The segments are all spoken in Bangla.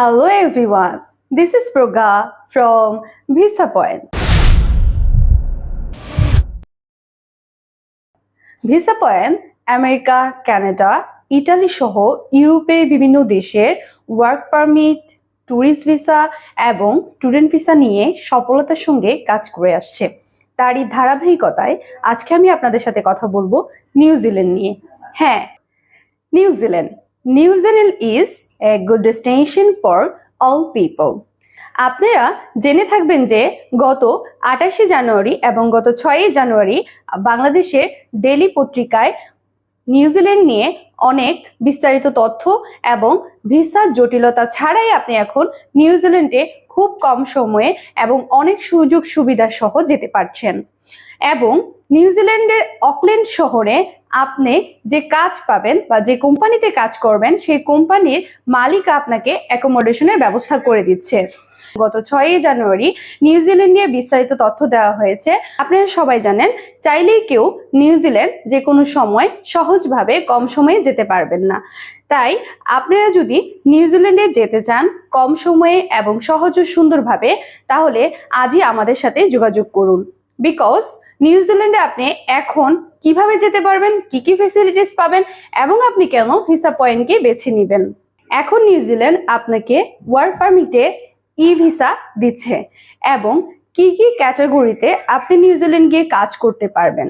Hello everyone, this is Proga from Visa Point. Visa point America Canada Italy সহ ইউরোপের বিভিন্ন দেশের ওয়ার্ক পারমিট ট্যুরিস্ট ভিসা এবং স্টুডেন্ট ভিসা নিয়ে সফলতার সঙ্গে কাজ করে আসছে। তারই ধারাবাহিকতায় আজকে আমি আপনাদের সাথে কথা বলব নিউজিল্যান্ড নিয়ে। হ্যাঁ New Zealand New Zealand is a good destination for all people আপনারা জেনে থাকবেন যে গত আটাশে জানুয়ারি এবং গত ছয়ই জানুয়ারি বাংলাদেশের ডেলি পত্রিকায় নিউজিল্যান্ড নিয়ে অনেক বিস্তারিত তথ্য এবং ভিসা জটিলতা ছাড়াই আপনি এখন নিউজিল্যান্ডে খুব কম সময়ে এবং অনেক সুযোগ সুবিধা সহ যেতে পারছেন। এবং নিউজিল্যান্ডের অকল্যান্ড শহরে আপনি যে কাজ পাবেন বা যে কোম্পানিতে কাজ করবেন, সেই কোম্পানির মালিক আপনাকে অ্যাকোমোডেশনের ব্যবস্থা করে দিচ্ছে। গত ছয়ই জানুয়ারি নিউজিল্যান্ড নিয়ে বিস্তারিত তথ্য দেওয়া হয়েছে। আপনারা সবাই জানেন, চাইলেই কেউ নিউজিল্যান্ড যে কোনো সময় সহজভাবে কম সময়ে যেতে পারবেন না। তাই আপনারা যদি নিউজিল্যান্ডে যেতে চান কম সময়ে এবং সহজ ও সুন্দরভাবে, তাহলে আজই আমাদের সাথে যোগাযোগ করুন। বিকজ নিউজিল্যান্ডে আপনি এখন কীভাবে যেতে পারবেন, কি কি ফেসিলিটিস পাবেন এবং আপনি কেন ভিসা পয়েন্টকে বেছে নেবেন? এখন নিউজিল্যান্ড আপনাকে ওয়ার্ক পারমিটে ই ভিসা দিচ্ছে এবং কি কি ক্যাটাগরিতে আপনি নিউজিল্যান্ড গিয়ে কাজ করতে পারবেন।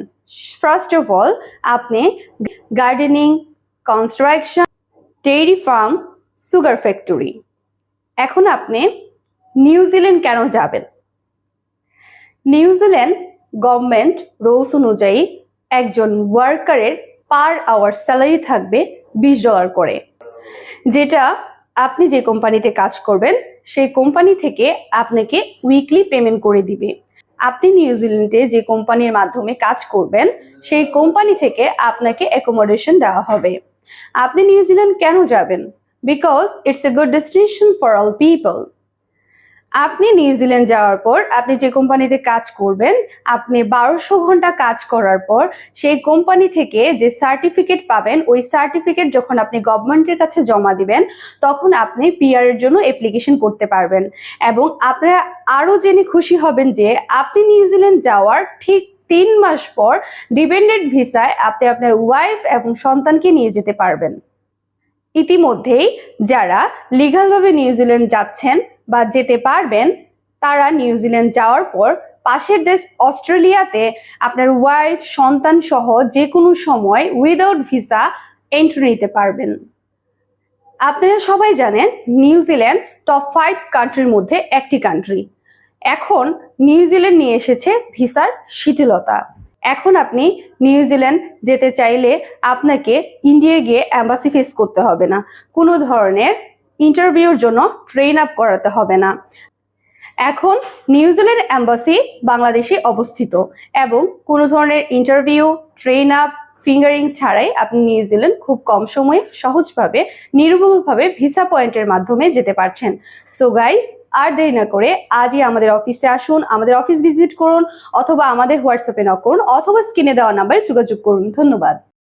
ফার্স্ট অফ অল আপনি gardening construction dairy farm sugar factory এখন আপনি নিউজিল্যান্ড কেন যাবেন? নিউজিল্যান্ড গভর্নমেন্ট রুলস অনুযায়ী একজন ওয়ার্কারের পার আওয়ার স্যালারি থাকবে বিশ ডলার করে। যেটা আপনি যে কোম্পানিতে কাজ করবেন, সেই কোম্পানি থেকে আপনাকে উইকলি পেমেন্ট করে দিবে। আপনি নিউজিল্যান্ডে যে কোম্পানির মাধ্যমে কাজ করবেন, সেই কোম্পানি থেকে আপনাকে অ্যাকোমোডেশন দেওয়া হবে। আপনি নিউজিল্যান্ড কেন যাবেন? Because it's a good destination for all people আপনি নিউজিল্যান্ড যাওয়ার পর আপনি যে কোম্পানিতে কাজ করবেন, আপনি বারোশো ঘণ্টা কাজ করার পর সেই কোম্পানি থেকে যে সার্টিফিকেট পাবেন, ওই সার্টিফিকেট যখন আপনি গভর্নমেন্টের কাছে জমা দিবেন, তখন আপনি পিআর এর জন্য অ্যাপ্লিকেশন করতে পারবেন। এবং আপনারা আরও জেনে খুশি হবেন যে আপনি নিউজিল্যান্ড যাওয়ার ঠিক তিন মাস পর ডিপেন্ডেন্ট ভিসায় আপনি আপনার ওয়াইফ এবং সন্তানকে নিয়ে যেতে পারবেন। ইতিমধ্যেই যারা লিগালভাবে নিউজিল্যান্ড যাচ্ছেন বা যেতে পারবেন, তারা নিউজিল্যান্ড যাওয়ার পর পাশের দেশ অস্ট্রেলিয়াতে আপনার ওয়াইফ সন্তান সহ যে কোনো সময় উইদাউট ভিসা এন্ট্রি নিতে পারবেন। আপনারা সবাই জানেন নিউজিল্যান্ড টপ ফাইভ কান্ট্রির মধ্যে একটি কান্ট্রি এখন নিউজিল্যান্ড নিয়ে এসেছে ভিসার শিথিলতা। এখন আপনি নিউজিল্যান্ড যেতে চাইলে আপনাকে ইন্ডিয়া গিয়ে অ্যাম্বাসি ফেস করতে হবে না। কোনো ধরনের ইন্টারভিউর জন্য ট্রেন আপ করাতে হবে না। এখন নিউজিল্যান্ড অ্যাম্বাসি বাংলাদেশে অবস্থিত এবং কোনো ধরনের ইন্টারভিউ, ট্রেন আপ ফিঙ্গারিং ছাড়াই আপনি নিউজিল্যান্ড খুব কম সময়ে সহজভাবে নির্ভুলভাবে ভিসা পয়েন্টের মাধ্যমে যেতে পারছেন। সো গাইস আর দেরি না করে আজই আমাদের অফিসে আসুন, আমাদের অফিস ভিজিট করুন, অথবা আমাদের হোয়াটসঅ্যাপে নক করুন, অথবা স্ক্রিনে দেওয়া নাম্বারে যোগাযোগ করুন। ধন্যবাদ।